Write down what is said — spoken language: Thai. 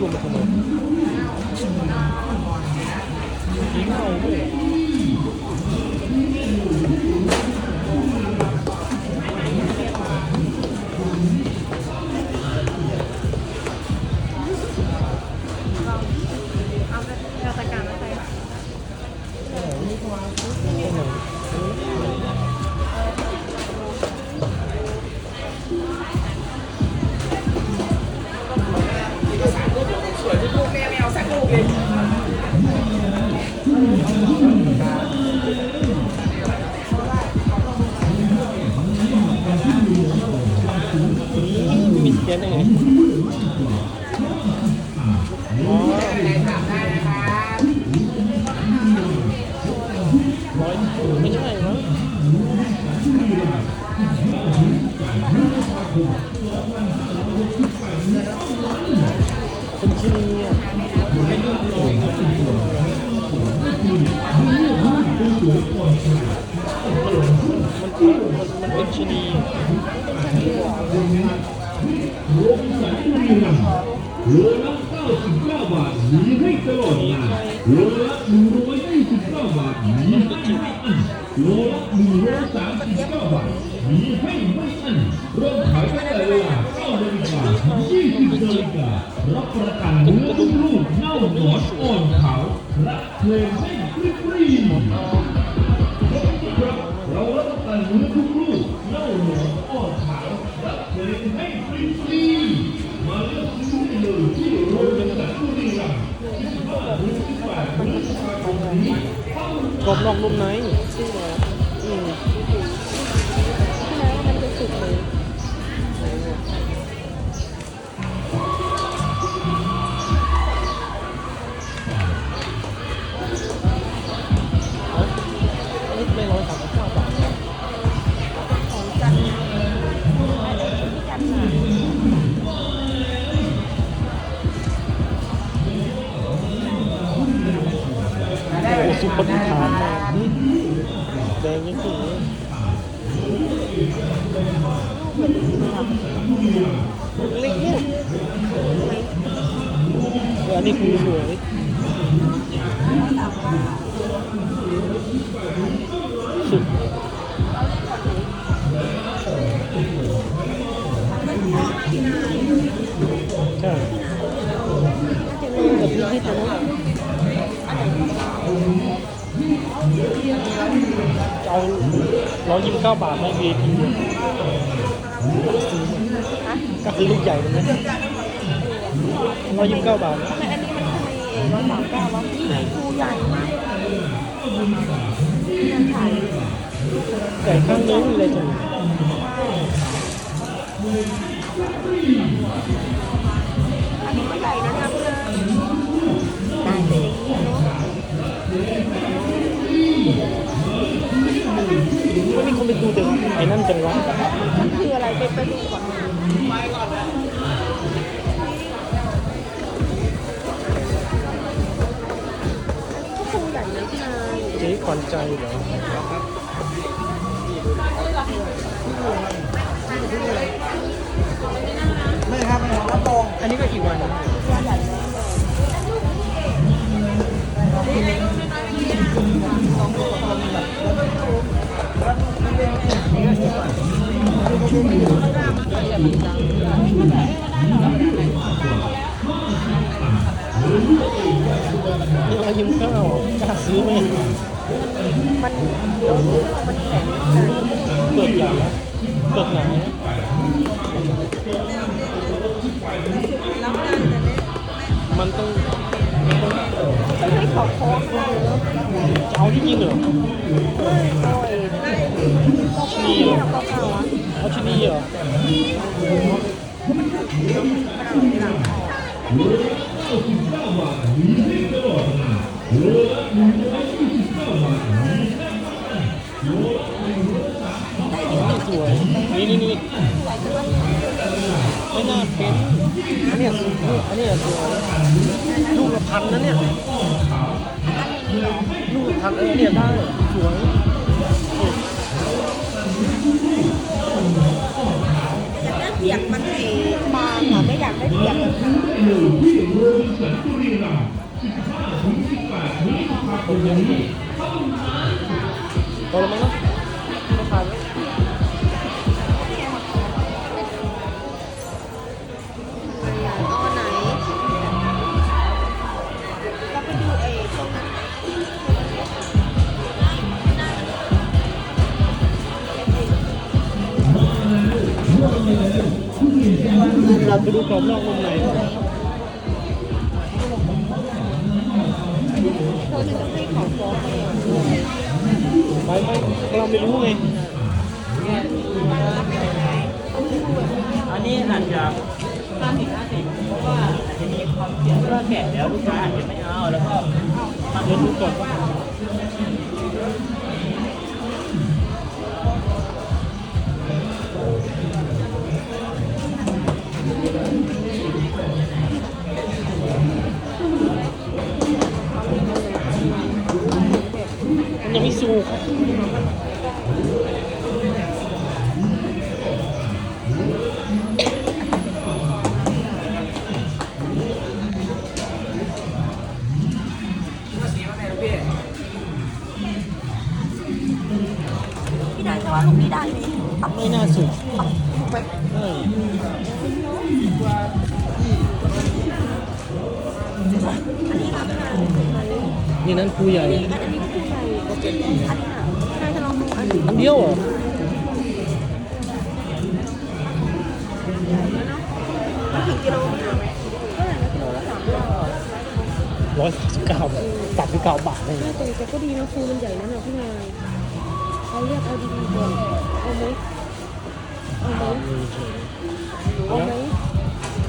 รวมไปทำไมยิงเอาด้วยเอา มีสแกนได้ไงอ๋ออะไรถามได้นะคะร้อยไม่ใช่มั้งเป็นที่นี่ อะมันมันเป็นชนีโลละ99บาทมีให้ตลอดงานโลละ129บาทมีให้ไม่อั้นโลละ139บาทมีให้ไม่อั้นเริ่มขายตั้งแต่เวลา9นาฬิกาถึง20นาฬิการับประกันเนื้อทุกลูกเน่าหนอนอ่อนขาวและเพลงให้ กรอบนอกนุ่มใน เล็กเนี่ยเอออันนี้คือสวย เอาร้อยยี่สิบเก้าบาทให้ VIP ก็คือลูกใหญ่เลยนะร้อยยี่สิบเก้าบาททำไมอันนี้มันทำไมเองร้อยสามเก้าวะไหนคูใหญ่มากมันขายไก่ข้างนึงเลยจัง ขวัญใจเหรอไม่ครับไม่ครับตรงอันนี้ก็อีกวันตัวใหญ่แน่เลยนี่ร้อยยี่สิบเก้าวกล้าซื้อไหม มันมันแข็งเปิดใหญ่นะเปิดหนานะมันต้องมันต้องไม่ขอโค้งเลยจะเอาที่จริงเหรอโอ้ เนี้ยสวยลูกละพันนะเนี่ยลูกละพันเออเนี่ยได้สวยเปียกมันให้บางอะไม่อยากได้เปียกแบบนั้นที่โรบินสันบุรีรัมย์15ถึง18พฤษภาคมนี้พอแล้วมั้ง เราไปดูกรอบนอกมุมไหนเธอจะให้เขาฟ้องไหมไปไหมเราไม่รู้ไง อันนี้อาจจะห้าสิบห้าสิบเพราะว่าอาจจะมีความเสี่ยงที่ว่าแกะแล้วลูกค้าอาจจะไม่เอาแล้วก็มาเดี๋ยวดูก่อนว่ามัน พี่นายจะว่าลูกนี้ได้ไหมไม่น่าสุกถูกไหมเอออันนี้ราคาถูกไหมนี่นั่นครูใหญ่อันนี้ก็คือใหญ่อันนี้น่ะนายจะล อันเดียวเหรอร้อยสามสิบเก้าสามสิบเก้าบาทเลยน่แต่ก็ดีนะครูมันใหญ่นะเนี่ยพี่นายเอาเรียกเอาดีๆก่อนเอาไหมเอาไหมเอาไหม